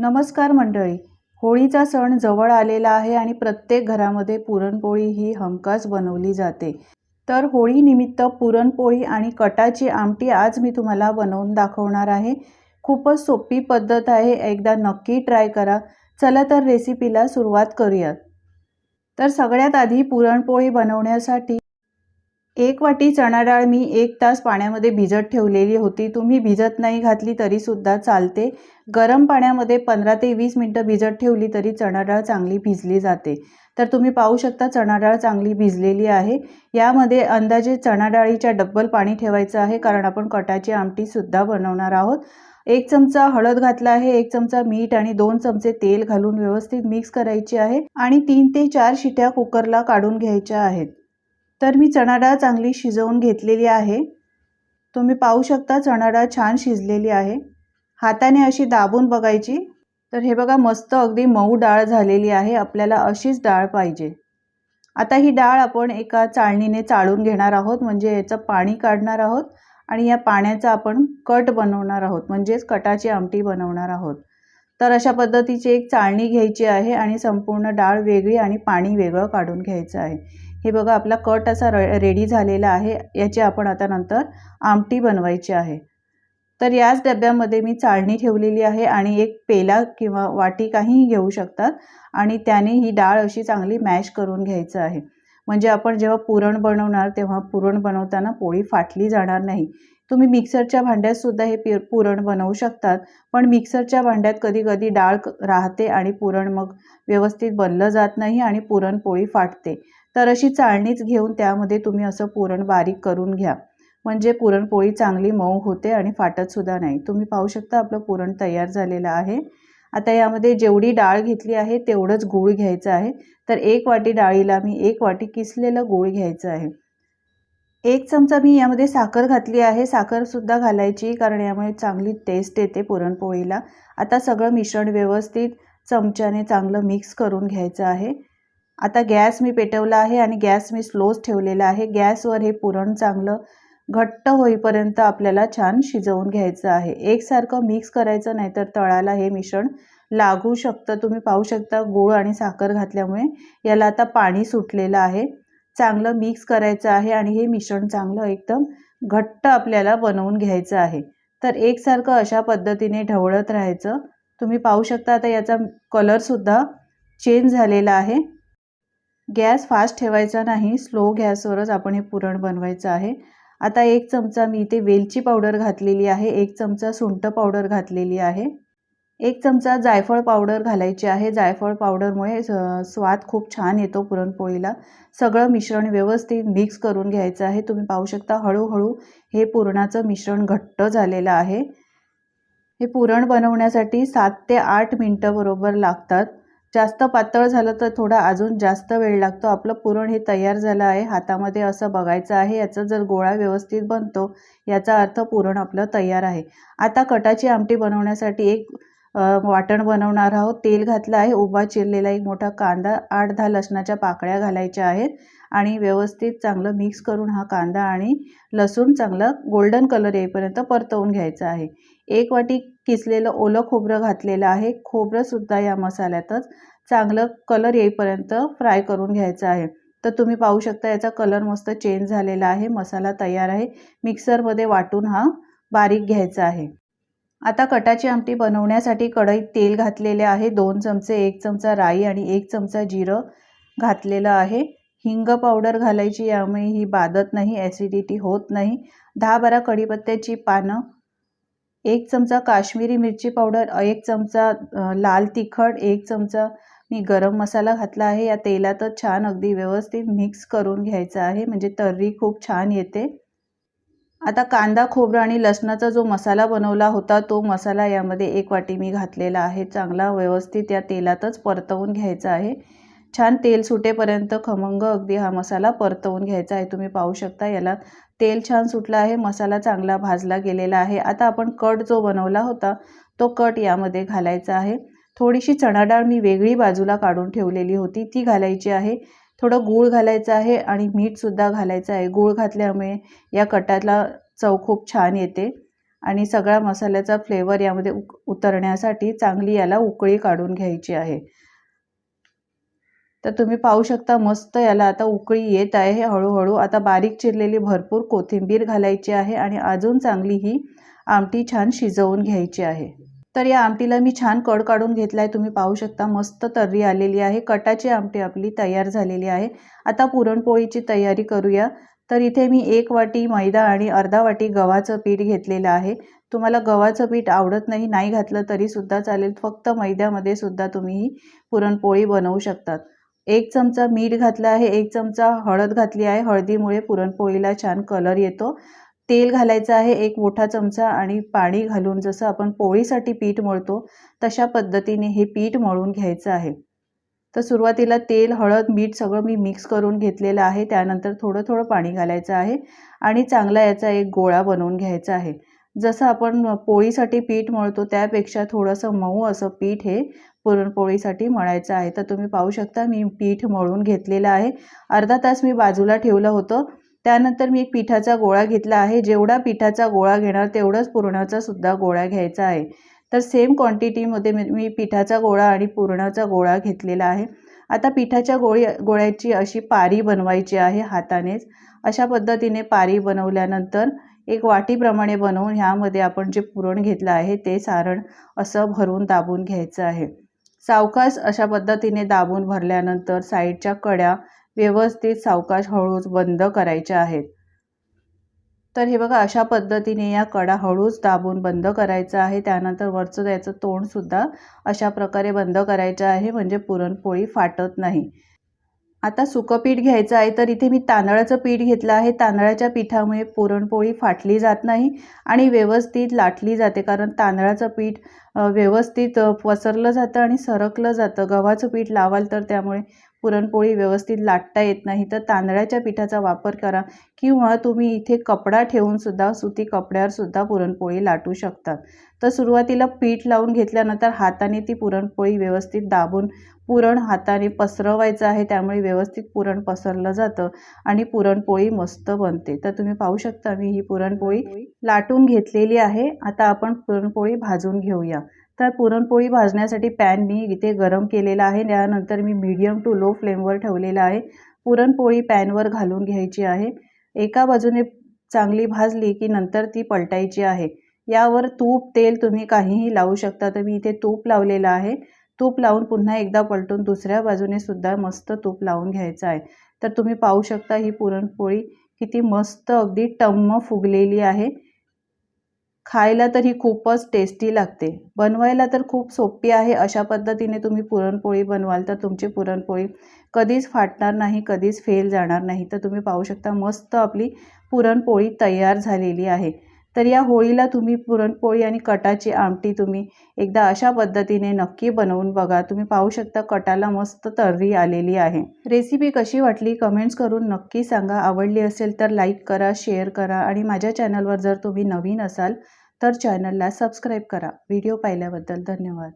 नमस्कार मंडळी. होळीचा सण जवळ आलेला आहे आणि प्रत्येक घरामध्ये पुरणपोळी ही हमखास बनवली जाते. तर होळीनिमित्त पुरणपोळी आणि कटाची आमटी आज मी तुम्हाला बनवून दाखवणार आहे. खूपच सोपी पद्धत आहे. एकदा नक्की ट्राय करा. चला तर रेसिपीला सुरुवात करूयात. तर सगळ्यात आधी पुरणपोळी बनवण्यासाठी एक वाटी चणा डाळ मी एक तास पाण्यामध्ये भिजत ठेवलेली होती. तुम्ही भिजत नाही घातली तरीसुद्धा चालते. गरम पाण्यामध्ये पंधरा ते वीस मिनटं भिजत ठेवली तरी चणा डाळ चांगली भिजली जाते. तर तुम्ही पाहू शकता चणा डाळ चांगली भिजलेली आहे. यामध्ये अंदाजे चणा डाळीच्या डब्बल पाणी ठेवायचं आहे कारण आपण कटाची आमटीसुद्धा बनवणार आहोत. एक चमचा हळद घातला आहे एक चमचा मीठ आणि दोन चमचे तेल घालून व्यवस्थित मिक्स करायची आहे आणि तीन ते चार शिट्या कुकरला काढून घ्यायच्या आहेत. तर मी चणा डाळ चांगली शिजवून घेतलेली आहे. तुम्ही पाहू शकता चणा डाळ छान शिजलेली आहे. हाताने अशी दाबून बघायची. तर हे बघा मस्त अगदी मऊ डाळ झालेली आहे. आपल्याला अशीच डाळ पाहिजे. आता ही डाळ आपण एका चाळणीने चाळून घेणार आहोत. म्हणजे याचं पाणी काढणार आहोत आणि या पाण्याचा आपण कट बनवणार आहोत. म्हणजेच कटाची आमटी बनवणार आहोत. तर अशा पद्धतीची एक चाळणी घ्यायची आहे आणि संपूर्ण डाळ वेगळी आणि पाणी वेगळं काढून घ्यायचं आहे. हे बघा आपला कट असा र रेडी झालेला आहे. याची आपण आता नंतर आमटी बनवायची आहे. तर याच डब्यामध्ये मी चाळणी ठेवलेली आहे आणि एक पेला किंवा वाटी काहीही घेऊ शकतात आणि त्याने ही डाळ अशी चांगली मॅश करून घ्यायचं आहे. म्हणजे आपण जेव्हा पुरण बनवणार तेव्हा पुरण बनवताना पोळी फाटली जाणार नाही. तुम्ही मिक्सरच्या भांड्यातसुद्धा हे पि पुरण बनवू शकतात. पण मिक्सरच्या भांड्यात कधी कधी डाळ राहते आणि पुरण मग व्यवस्थित बनलं जात नाही आणि पुरणपोळी फाटते. तर अशी चाळणीच घेऊन त्यामध्ये तुम्ही असं पुरण बारीक करून घ्या. म्हणजे पुरणपोळी चांगली मऊ होते आणि फाटतसुद्धा नाही. तुम्ही पाहू शकता आपलं पुरण तयार झालेलं आहे. आता यामध्ये जेवढी डाळ घेतली आहे तेवढंच गूळ घ्यायचं आहे. तर एक वाटी डाळीला मी एक वाटी किसलेलं गूळ घ्यायचं आहे. एक चमचा मी यामध्ये साखर घातली आहे. साखरसुद्धा घालायची कारण यामुळे चांगली टेस्ट येते पुरणपोळीला. आता सगळं मिश्रण व्यवस्थित चमच्याने चांगलं मिक्स करून घ्यायचं आहे. आता गॅस मी पेटवला आहे आणि गॅस मी स्लोच ठेवलेला आहे. गॅसवर हे पुरण चांगलं घट्ट होईपर्यंत आपल्याला छान शिजवून घ्यायचं आहे. एकसारखं मिक्स करायचं नाही तर तळाला हे मिश्रण लागू शकतं. तुम्ही पाहू शकता गूळ आणि साखर घातल्यामुळे याला आता पाणी सुटलेलं आहे. चांगलं मिक्स करायचं आहे आणि हे मिश्रण चांगलं एकदम घट्ट आपल्याला बनवून घ्यायचं आहे. तर एकसारखं अशा पद्धतीने ढवळत राहायचं. तुम्ही पाहू शकता आता याचा कलरसुद्धा चेंज झालेला आहे. गॅस फास्ट ठेवायचा नाही स्लो गॅसवरच आपण हे पुरण बनवायचं आहे. आता एक चमचा मी इथे वेलची पावडर घातलेली आहे एक चमचा सुंठ पावडर घातलेली आहे एक चमचा जायफळ पावडर घालायची आहे. जायफळ पावडरमुळे स्वाद खूप छान येतो पुरणपोळीला. सगळं मिश्रण व्यवस्थित मिक्स करून घ्यायचं आहे. तुम्ही पाहू शकता हळूहळू हे पुरणाचं मिश्रण घट्ट झालेलं आहे. हे पुरण बनवण्यासाठी सात ते आठ मिनटं बरोबर लागतात. जास्त पातळ झालं तर थोडा अजून जास्त वेळ लागतो. आपलं पुरण हे तयार झालं आहे. हातामध्ये असं बघायचं आहे याचा जर गोळा व्यवस्थित बनतो याचा अर्थ पुरण आपलं तयार आहे. आता कटाची आमटी बनवण्यासाठी एक वाटण बनवणार आहोत. तेल घातलं आहे. उभा चिरलेला एक मोठा कांदा आठ दहा लसणाच्या पाकळ्या घालायच्या आहेत आणि व्यवस्थित चांगलं मिक्स करून हा कांदा आणि लसूण चांगलं गोल्डन कलर येईपर्यंत परतवून घ्यायचं आहे. एक वाटी किसलेलं ओलं खोबरं घातलेलं आहे. खोबरंसुद्धा या मसाल्यातच चांगलं कलर येईपर्यंत फ्राय करून घ्यायचं आहे. तर तुम्ही पाहू शकता याचा कलर मस्त चेंज झालेला आहे. मसाला तयार आहे. मिक्सरमध्ये वाटून हा बारीक घ्यायचा आहे. आता कटाची आमटी बनवण्यासाठी कढईत तेल घातलेले आहे. दोन चमचे एक चमचा राई आणि एक चमचा जिरं घातलेलं आहे. हिंग पावडर घालायची यामुळे ही बादत नाही ॲसिडिटी होत नाही. दहा बारा कढीपत्त्याची पानं एक चमचा काश्मीरी मिरची पावडर एक चमचा लाल तिखट एक चमचा मी गरम मसाला घातला आहे. या तेलातच छान अगदी व्यवस्थित मिक्स करून घ्यायचा आहे. म्हणजे तर्री खूप छान येते. आता कांदा खोबरं आणि लसणाचा जो मसाला बनवला होता तो मसाला यामध्ये एक वाटी मी घातलेला आहे. चांगला व्यवस्थित या तेलातच परतवून घ्यायचा आहे. छान तेल सुटेपर्यंत खमंग अगदी हा मसाला परतवून घ्यायचा आहे. तुम्ही पाहू शकता याला तेल छान सुटलं आहे मसाला चांगला भाजला गेलेला आहे. आता आपण कट जो बनवला होता तो कट यामध्ये घालायचा आहे. थोडीशी चणा डाळ मी वेगळी बाजूला काढून ठेवलेली होती ती घालायची आहे. थोडं गूळ घालायचं आहे आणि मीठसुद्धा घालायचं आहे. गूळ घातल्यामुळे या कटाला चव खूप छान येते आणि सगळा मसाल्याचा फ्लेवर यामध्ये उक उतरण्यासाठी चांगली याला उकळी काढून घ्यायची आहे. तर तुम्ही पाहू शकता मस्त याला आता उकळी येत आहे हळूहळू. आता बारीक चिरलेली भरपूर कोथिंबीर घालायची आहे आणि अजून चांगली ही आमटी छान शिजवून घ्यायची आहे. तर या आमटीला मी छान कड काढून घेतला आहे तुम्ही पाहू शकता मस्त तर्री आलेली आहे. कटाची आमटी आपली तयार झालेली आहे. आता पुरणपोळीची तयारी करूया. तर इथे मी एक वाटी मैदा आणि अर्धा वाटी गव्हाचं पीठ घेतलेलं आहे. तुम्हाला गव्हाचं पीठ आवडत नाही नाही घातलं तरीसुद्धा चालेल. फक्त मैद्यामध्ये सुद्धा तुम्ही ही पुरणपोळी बनवू शकतात. एक चमचा मीठ घातलं आहे एक चमचा हळद घातली आहे. हळदीमुळे पुरणपोळीला छान कलर येतो. तेल घालायचं आहे एक मोठा चमचा आणि पाणी घालून जसं आपण पोळीसाठी पीठ मळतो तशा पद्धतीने हे पीठ मळून घ्यायचं आहे. तर सुरुवातीला तेल हळद मीठ सगळं मी मिक्स करून घेतलेलं आहे. त्यानंतर थोडं थोडं पाणी घालायचं आहे आणि चांगला याचा एक गोळा बनवून घ्यायचा आहे. जसं आपण पोळीसाठी पीठ मळतो त्यापेक्षा थोडंसं मऊ असं पीठ हे पुरणपोळीसाठी मळायचं आहे. तर तुम्ही पाहू शकता मी पीठ मळून घेतलेलं आहे. अर्धा तास मी बाजूला ठेवलं होतं. त्यानंतर मी एक पिठाचा गोळा घेतला आहे. जेवढा पिठाचा गोळा घेणार तेवढंच पुरणाचा सुद्धा गोळा घ्यायचा आहे. तर सेम क्वांटिटीमध्ये मी मी पिठाचा गोळा आणि पुरणाचा गोळा घेतलेला आहे. आता पिठाच्या गोळी गोळ्याची अशी पारी बनवायची आहे हातानेच. अशा पद्धतीने पारी बनवल्यानंतर एक वाटीप्रमाणे बनवून ह्यामध्ये आपण जे पुरण घेतलं आहे ते सारण असं भरून दाबून घ्यायचं आहे. सावकाश अशा पद्धतीने दाबून भरल्यानंतर साईडच्या कड्या व्यवस्थित सावकाश हळूच बंद करायच्या आहेत. तर हे बघा अशा पद्धतीने या कडा हळूच दाबून बंद करायचं आहे. त्यानंतर वरचं त्याचं तोंडसुद्धा अशा प्रकारे बंद करायचं आहे म्हणजे पुरणपोळी फाटत नाही. आता सुकं पीठ घ्यायचं आहे तर इथे मी तांदळाचं पीठ घेतलं आहे. तांदळाच्या पिठामुळे पुरणपोळी फाटली जात नाही आणि व्यवस्थित लाटली जाते कारण तांदळाचं पीठ व्यवस्थित पसरलं जातं आणि सरकलं जातं. गव्हाचं पीठ लावाल तर त्यामुळे पुरणपोळी व्यवस्थित लाटता येत नाही तर तांदळाच्या पिठाचा वापर करा किंवा तुम्ही इथे कपडा ठेवूनसुद्धा सुती कपड्यावरसुद्धा पुरणपोळी लाटू शकतात तर सुरुवातीला पीठ लावून घेतल्यानंतर हाताने ती पुरणपोळी व्यवस्थित दाबून पुरण हाताने पसरवायचं आहे त्यामुळे व्यवस्थित पुरण पसरलं जातं आणि पुरणपोळी मस्त बनते. तर तुम्ही पाहू शकता मी ही पुरणपोळी लाटून घेतलेली आहे. आता आपण पुरणपोळी भाजून घेऊया. तर पुरणपोळी भाजण्यासाठी पॅन मी इथे गरम केलेला आहे. त्यानंतर मी मीडियम टू लो फ्लेमवर ठेवलेला आहे. पुरणपोळी पॅनवर घालून घ्यायची आहे. एका बाजूने चांगली भाजली की नंतर ती पलटायची आहे. यावर तूप तेल तुम्ही काहीही लावू शकता. तर मी इथे तूप लावलेलं आहे. तूप लावून पुन्हा एकदा पलटून दुसऱ्या बाजूने सुद्धा मस्त तूप लावून घ्यायचं आहे. तर तुम्ही पाहू शकता ही पुरणपोळी किती मस्त अगदी टम्म फुगलेली आहे. खायला तर ही खूपच टेस्टी लागते. बनवायला तर खूप सोपी आहे. अशा पद्धतीने तुम्ही पुरणपोळी बनवाल तर तुमची पुरणपोळी कधीच फाटणार नाही कधीच फेल जाणार नाही. तर तुम्ही पाहू शकता मस्त आपली पुरणपोळी तयार झालेली आहे. तर या होळीला तुम्ही पुरणपोळी आणि कटाची आमटी तुम्ही एकदा अशा पद्धतीने नक्की बनवून बघा. तुम्ही पाहू शकता कटाला मस्त तर्री आलेली आहे. रेसिपी कशी वाटली कमेंट्स करून नक्की सांगा. आवडली असेल तर लाईक करा शेअर करा आणि माझ्या चॅनलवर जर तुम्ही नवीन असाल तर चॅनलला सबस्क्राईब करा. व्हिडिओ पाहिल्याबद्दल धन्यवाद.